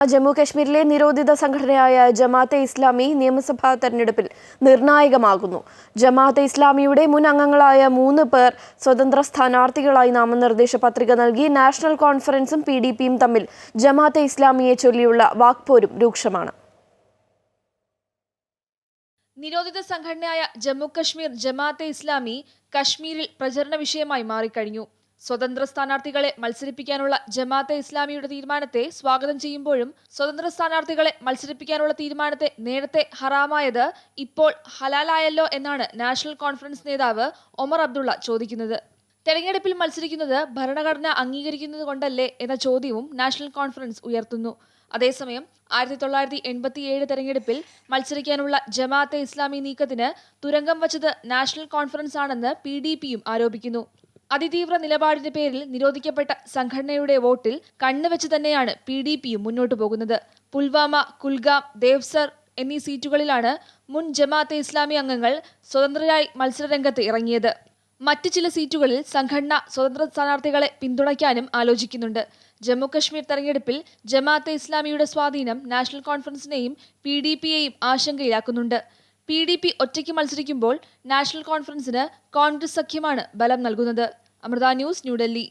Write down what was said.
ജമ്മു കശ്മീരിലെ നിരോധിത സംഘടനയായ ജമാഅത്തെ ഇസ്ലാമി നിയമസഭാ തെരഞ്ഞെടുപ്പിൽ നിർണായകമാകുന്നു. ജമാഅത്തെ ഇസ്ലാമിയുടെ മുൻ അംഗങ്ങളായ മൂന്ന് പേർ സ്വതന്ത്ര സ്ഥാനാർത്ഥികളായി നാമനിർദ്ദേശ പത്രിക നൽകി നാഷണൽ കോൺഫറൻസും പി ഡി പിയും തമ്മിൽ ജമാഅത്തെ ഇസ്ലാമിയെ ചൊല്ലിയുള്ള വാക്പോരും രൂക്ഷമാണ്. നിരോധിത സംഘടനയായ ജമ്മു കശ്മീർ ജമാഅത്തെ ഇസ്ലാമി കശ്മീരിൽ പ്രചരണ വിഷയമായി മാറിക്കഴിഞ്ഞു. സ്വതന്ത്ര സ്ഥാനാർത്ഥികളെ മത്സരിപ്പിക്കാനുള്ള ജമാഅത്തെ ഇസ്ലാമിയുടെ തീരുമാനത്തെ സ്വാഗതം ചെയ്യുമ്പോഴും സ്വതന്ത്ര സ്ഥാനാർത്ഥികളെ മത്സരിപ്പിക്കാനുള്ള തീരുമാനത്തെ നേരത്തെ ഹറാമായത് ഇപ്പോൾ ഹലാലായല്ലോ എന്നാണ് നാഷണൽ കോൺഫറൻസ് നേതാവ് ഒമർ അബ്ദുള്ള ചോദിക്കുന്നത്. തെരഞ്ഞെടുപ്പിൽ മത്സരിക്കുന്നത് ഭരണഘടന അംഗീകരിക്കുന്നത് കൊണ്ടല്ലേ എന്ന ചോദ്യവും നാഷണൽ കോൺഫറൻസ് ഉയർത്തുന്നു. അതേസമയം ആയിരത്തി തൊള്ളായിരത്തി എൺപത്തിയേഴ് തെരഞ്ഞെടുപ്പിൽ മത്സരിക്കാനുള്ള ജമാഅത്തെ ഇസ്ലാമി നീക്കത്തിന് തുരങ്കം വച്ചത് നാഷണൽ കോൺഫറൻസ് ആണെന്ന് പി ഡി പിയും ആരോപിക്കുന്നു. അതിതീവ്ര നിലപാടിന്റെ പേരിൽ നിരോധിക്കപ്പെട്ട സംഘടനയുടെ വോട്ടിൽ കണ്ണുവെച്ച് തന്നെയാണ് പി ഡി പിയും മുന്നോട്ടു പോകുന്നത്. പുൽവാമ കുൽഗാം ദേവ്സർ എന്നീ സീറ്റുകളിലാണ് മുൻ ജമാഅത്തെ ഇസ്ലാമി അംഗങ്ങൾ സ്വതന്ത്രരായി മത്സരരംഗത്ത് ഇറങ്ങിയത്. മറ്റ് ചില സീറ്റുകളിൽ സംഘടന സ്വതന്ത്ര സ്ഥാനാർത്ഥികളെ പിന്തുണയ്ക്കാനും ആലോചിക്കുന്നുണ്ട്. ജമ്മുകശ്മീർ തെരഞ്ഞെടുപ്പിൽ ജമാഅത്തെ ഇസ്ലാമിയുടെ സ്വാധീനം നാഷണൽ കോൺഫറൻസിനെയും പി ഡി പിയെയും ആശങ്കയിലാക്കുന്നുണ്ട്. പി ഡി പി ഒറ്റയ്ക്ക് മത്സരിക്കുമ്പോൾ നാഷണൽ കോൺഫറൻസിന് കോൺഗ്രസ് സഖ്യമാണ് ബലം നൽകുന്നത്. അമൃത ന്യൂസ് ന്യൂഡൽഹി